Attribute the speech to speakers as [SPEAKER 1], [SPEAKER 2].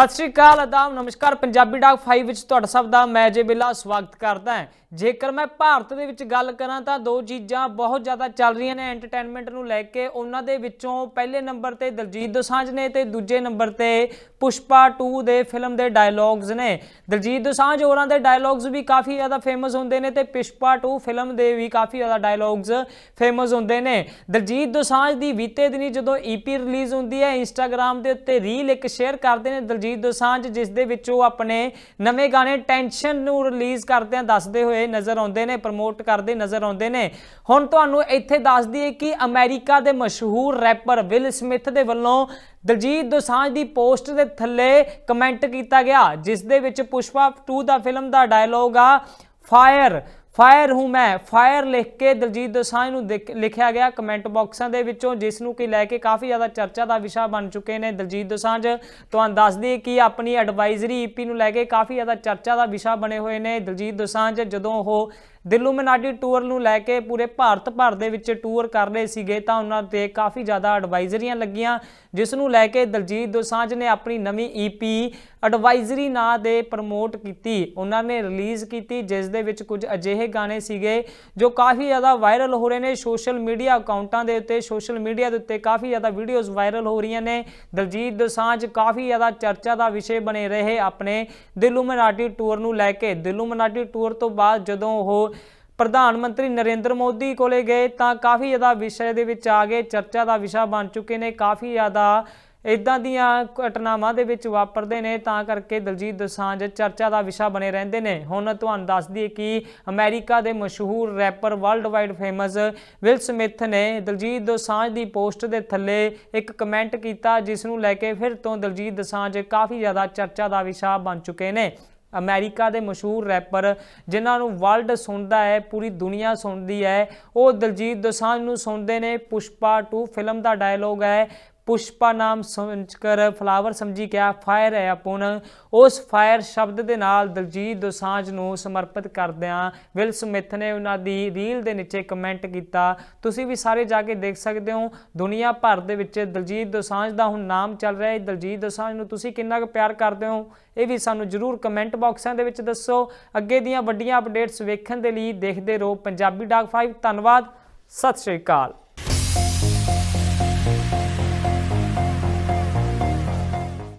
[SPEAKER 1] ਸਤਿ ਸ਼੍ਰੀ ਅਕਾਲ ਆਦਾਬ ਨਮਸਕਾਰ। ਪੰਜਾਬੀ ਡਾਕ 5 ਵਿੱਚ ਤੁਹਾਡਾ ਸਭ ਦਾ ਮੈਂ ਜੇ ਬਿੱਲਾ ਸਵਾਗਤ ਕਰਦਾ ਹਾਂ। ਜੇਕਰ ਮੈਂ ਭਾਰਤ ਦੇ ਵਿੱਚ ਗੱਲ ਕਰਾਂ ਤਾਂ ਦੋ ਚੀਜ਼ਾਂ ਬਹੁਤ ਜ਼ਿਆਦਾ ਚੱਲ ਰਹੀਆਂ ਨੇ ਐਂਟਰਟੇਨਮੈਂਟ ਨੂੰ ਲੈ ਕੇ। ਉਹਨਾਂ ਦੇ ਵਿੱਚੋਂ ਪਹਿਲੇ ਨੰਬਰ ਤੇ ਦਲਜੀਤ ਦੋਸਾਂਝ ਨੇ ਤੇ ਦੂਜੇ ਨੰਬਰ ਤੇ ਪੁਸ਼ਪਾ 2 ਦੇ ਫਿਲਮ ਦੇ ਡਾਇਲੌਗਸ ਨੇ। ਦਲਜੀਤ ਦੋਸਾਂਝ ਹੋਰਾਂ ਦੇ ਡਾਇਲੌਗਸ ਵੀ ਕਾਫੀ ਜ਼ਿਆਦਾ ਫੇਮਸ ਹੁੰਦੇ ਨੇ ਤੇ ਪੁਸ਼ਪਾ 2 ਫਿਲਮ ਦੇ ਵੀ ਕਾਫੀ ਜ਼ਿਆਦਾ ਡਾਇਲੌਗਸ ਫੇਮਸ ਹੁੰਦੇ ਨੇ। ਦਲਜੀਤ ਦੋਸਾਂਝ ਦੀ ਬੀਤੇ ਦਿਨੀ ਜਦੋਂ ਈਪੀ ਰਿਲੀਜ਼ ਹੁੰਦੀ ਹੈ ਇੰਸਟਾਗ੍ਰam ਦੇ ਉੱਤੇ ਰੀਲ ਇੱਕ ਸ਼ੇਅਰ ਕਰਦੇ ਨੇ ਦਲਜੀਤ ਦੋਸਾਂਝ, ਜਿਸ ਦੇ ਵਿੱਚ ਉਹ ਆਪਣੇ ਨਵੇਂ ਗਾਣੇ ਟੈਂਸ਼ਨ ਨੂੰ ਰਿਲੀਜ਼ ਕਰਦਿਆਂ ਦੱਸਦੇ ਹੋਏ ਨਜ਼ਰ ਆਉਂਦੇ ਨੇ ਪ੍ਰਮੋਟ ਕਰਦੇ ਨਜ਼ਰ ਆਉਂਦੇ ਨੇ। ਹੁਣ ਤੁਹਾਨੂੰ ਇੱਥੇ ਦੱਸ ਦਈਏ ਕਿ ਅਮਰੀਕਾ ਦੇ ਮਸ਼ਹੂਰ ਰੈਪਰ ਵਿਲ ਸਮਿਥ ਦੇ ਵੱਲੋਂ ਦਲਜੀਤ ਦੋਸਾਂਝ ਦੀ ਪੋਸਟ ਦੇ ਥੱਲੇ ਕਮੈਂਟ ਕੀਤਾ ਗਿਆ, ਜਿਸ ਦੇ ਵਿੱਚ ਪੁਸ਼ਪਾ 2 ਦਾ ਫਿਲਮ ਦਾ ਡਾਇਲੋਗ ਆ ਫਾਇਰ ਫਾਇਰ ਹੂੰ ਮੈਂ। ਫਾਇਰ ਲਿਖ ਕੇ ਦਲਜੀਤ ਦੋਸਾਂਝ ਨੂੰ ਦਿਖ- ਲਿਖਿਆ ਗਿਆ ਕਮੈਂਟ ਬਾਕਸਾਂ ਦੇ ਵਿੱਚੋਂ, ਜਿਸ ਨੂੰ ਕਿ ਲੈ ਕੇ ਕਾਫੀ ਜ਼ਿਆਦਾ ਚਰਚਾ ਦਾ ਵਿਸ਼ਾ ਬਣ ਚੁੱਕੇ ਨੇ ਦਲਜੀਤ ਦੋਸਾਂਝ। ਤੁਹਾਨੂੰ ਦੱਸ ਦਈਏ ਕਿ ਆਪਣੀ ਐਡਵਾਈਜ਼ਰੀ ਈਪੀ ਨੂੰ ਲੈ ਕੇ ਕਾਫੀ ਜ਼ਿਆਦਾ ਚਰਚਾ ਦਾ ਵਿਸ਼ਾ ਬਣੇ ਹੋਏ ਨੇ ਦਲਜੀਤ ਦੋਸਾਂਝ, ਜਦੋਂ ਉਹ ਦਿਲੂਮਿਨਾਟੀ ਟੂਰ ਨੂੰ ਲੈ ਕੇ ਪੂਰੇ ਭਾਰਤ ਭਰ ਦੇ ਵਿੱਚ ਟੂਰ ਕਰ ਰਹੇ ਸੀਗੇ, ਤਾਂ ਉਹਨਾਂ ਤੇ ਕਾਫੀ ਜ਼ਿਆਦਾ ਐਡਵਾਈਜ਼ਰੀਆਂ ਲੱਗੀਆਂ, ਜਿਸ ਨੂੰ ਲੈ ਕੇ ਦਲਜੀਤ ਦੋਸਾਂਝ ਨੇ ਆਪਣੀ ਨਵੀਂ ਈਪੀ ਐਡਵਾਈਜ਼ਰੀ ਨਾਂ ਦੇ ਪ੍ਰਮੋਟ ਕੀਤੀ। ਉਹਨਾਂ ਨੇ ਰਿਲੀਜ਼ ਕੀਤੀ, ਜਿਸ ਦੇ ਵਿੱਚ ਕੁਝ ਅਜਿਹੇ ਗਾਣੇ ਸੀਗੇ, ਜੋ ਕਾਫੀ ਜ਼ਿਆਦਾ ਵਾਇਰਲ ਹੋ ਰਹੇ ਨੇ। ਸੋਸ਼ਲ ਮੀਡੀਆ ਅਕਾਊਂਟਾਂ ਦੇ ਉੱਤੇ ਸੋਸ਼ਲ ਮੀਡੀਆ ਦੇ ਉੱਤੇ ਕਾਫੀ ਜ਼ਿਆਦਾ ਵੀਡੀਓਜ਼ ਵਾਇਰਲ ਹੋ ਰਹੀਆਂ ਨੇ। ਦਲਜੀਤ ਦੋਸਾਂਝ ਕਾਫੀ ਜ਼ਿਆਦਾ ਚਰਚਾ ਦਾ ਵਿਸ਼ੇ ਬਣੇ ਰਹੇ ਆਪਣੇ ਦਿਲੂ ਮਨਾਟੀ ਟੂਰ ਨੂੰ ਲੈ ਕੇ। ਦਿਲੂ ਮਨਾਟੀ ਟੂਰ ਤੋਂ ਬਾਅਦ ਜਦੋਂ ਉਹ ਪ੍ਰਧਾਨ ਮੰਤਰੀ ਨਰਿੰਦਰ ਮੋਦੀ ਕੋਲੇ ਗਏ ਤਾਂ ਕਾਫੀ ਜ਼ਿਆਦਾ ਵਿਸ਼ੇ ਦੇ ਵਿੱਚ ਆ ਗਏ, ਚਰਚਾ ਦਾ ਵਿਸ਼ਾ ਬਣ ਚੁੱਕੇ ਨੇ, ਕਾਫੀ ਜ਼ਿਆਦਾ ਇਦਾਂ ਦੀਆਂ ਘਟਨਾਵਾਂ ਦੇ ਵਿੱਚ ਵਾਪਰਦੇ ਨੇ, ਤਾਂ ਕਰਕੇ ਦਲਜੀਤ ਦੋਸਾਂਝ ਚਰਚਾ ਦਾ ਵਿਸ਼ਾ ਬਣੇ ਰਹਿੰਦੇ ਨੇ। ਹੁਣ ਤੁਹਾਨੂੰ ਦੱਸ ਦਈਏ ਕਿ ਅਮਰੀਕਾ ਦੇ ਮਸ਼ਹੂਰ rapper world wide famous Will Smith ਨੇ ਦਲਜੀਤ ਦੋਸਾਂਝ ਦੀ ਪੋਸਟ ਦੇ ਥੱਲੇ ਇੱਕ ਕਮੈਂਟ ਕੀਤਾ, ਜਿਸ ਨੂੰ ਲੈ ਕੇ ਫਿਰ ਤੋਂ ਦਲਜੀਤ ਦੋਸਾਂਝ ਕਾਫੀ ਜ਼ਿਆਦਾ ਚਰਚਾ ਦਾ ਵਿਸ਼ਾ ਬਣ ਚੁੱਕੇ ਨੇ। ਅਮਰੀਕਾ ਦੇ ਮਸ਼ਹੂਰ ਰੈਪਰ ਜਿਨ੍ਹਾਂ ਨੂੰ ਵਰਲਡ ਸੁਣਦਾ ਹੈ, ਪੂਰੀ ਦੁਨੀਆ ਸੁਣਦੀ ਹੈ। ਉਹ ਦਲਜੀਤ ਦੋਸਾਂਝ ਨੂੰ ਸੁਣਦੇ ਨੇ। ਪੁਸ਼ਪਾ 2 ਫਿਲਮ ਦਾ ਡਾਇਲੋਗ ਹੈ। ਪੁਸ਼ਪਾ ਨਾਮ ਸਮਝ ਕਰ ਫਲਾਵਰ ਸਮਝੀ ਕਿਆ ਫਾਇਰ ਹੈ ਆਪੁਨ। ਉਸ ਫਾਇਰ ਸ਼ਬਦ ਦੇ ਨਾਲ ਦਲਜੀਤ ਦੋਸਾਂਝ ਨੂੰ ਸਮਰਪਿਤ ਕਰਦਿਆਂ ਵਿਲ ਸਮਿਥ ਨੇ ਉਹਨਾਂ ਦੀ ਰੀਲ ਦੇ ਨੀਚੇ ਕਮੈਂਟ ਕੀਤਾ, ਤੁਸੀਂ ਵੀ ਸਾਰੇ ਜਾ ਕੇ ਦੇਖ ਸਕਦੇ ਹੋ, ਦੁਨੀਆ ਭਰ ਦੇ ਵਿੱਚ ਦਲਜੀਤ ਦੋਸਾਂਝ ਦਾ ਹੁਣ ਨਾਮ ਚੱਲ ਰਿਹਾ ਹੈ। ਦਲਜੀਤ ਦੋਸਾਂਝ ਨੂੰ ਤੁਸੀਂ ਕਿੰਨਾ ਕੁ ਪਿਆਰ ਕਰਦੇ ਹੋ? ਇਹ ਵੀ ਸਾਨੂੰ ਜਰੂਰ ਕਮੈਂਟ ਬਾਕਸਾਂ ਦੇ ਵਿੱਚ ਦੱਸੋ। ਅੱਗੇ ਦੀਆਂ ਵੱਡੀਆਂ ਅਪਡੇਟਸ ਵੇਖਣ ਦੇ ਲਈ ਦੇਖਦੇ ਰਹੋ ਪੰਜਾਬੀ ਡਾਕ 5 ਧੰਨਵਾਦ। ਸਤਿ ਸ਼੍ਰੀ ਅਕਾਲ।